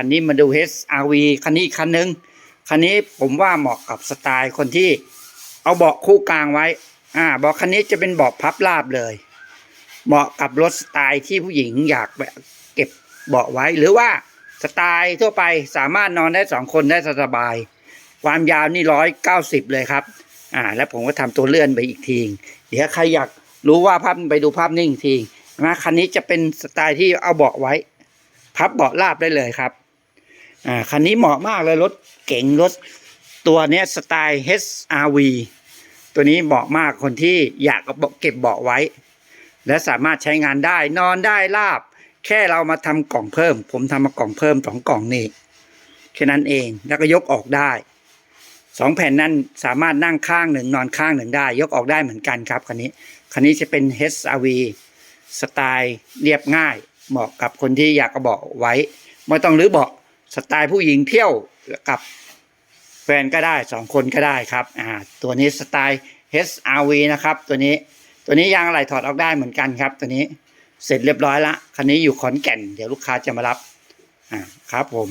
คันนี้มาดู HRV คันนี้อีกคันนึง คันนี้ผมว่าเหมาะกับสไตล์คนที่เอาเบาะคู่กลางไว้ อ่าเบาะคันนี้จะเป็นเบาะพับราบเลย เหมาะกับรถสไตล์ที่ผู้หญิงอยากเก็บเบาะไว้ หรือว่าสไตล์ทั่วไปสามารถนอนได้สองคนได้สบาย ความยาวนี่ร้อยเก้าสิบเลยครับ อ่า แล้วผมก็ทำตัวเลื่อนไปอีกทีเดี๋ยวใครอยากรู้ว่าภาพไปดูภาพนิ่งทีนะคันนี้จะเป็นสไตล์ที่เอาเบาะไว้ พับเบาะราบได้เลยครับ อ่าคันนี้เหมาะมากเลยรถเก๋งรถตัวเนี้ยสไตล์ HRV ตัวนี้เหมาะมากคนที่อยากเก็บเบาะไว้ และสามารถใช้งานได้นอนได้ราบ แค่เรามาทำกล่องเพิ่ม ผมทำมากล่องเพิ่มสองกล่องนี่แค่นั้นเองแล้วก็ยกออกได้สองแผ่นนั้นสามารถนั่งข้างหนึ่งนอนข้างหนึ่งได้ ยกออกได้เหมือนกันครับคันนี้คันนี้จะเป็น HRV สไตล์เรียบง่าย เหมาะกับคนที่อยากเอาเบาะไว้ ไม่ต้องรื้อเบาะ สไตล์ผู้หญิงเที่ยวกับแฟนก็ได้สองคนก็ได้ครับอ่าตัวนี้สไตล์ HRV นะครับ ตัวนี้ตัวนี้ยางอะไหล่ถอดออกได้เหมือนกันครับ ตัวนี้เสร็จเรียบร้อยละคันนี้อยู่ขอนแก่น เดี๋ยวลูกค้าจะมารับอ่าครับผม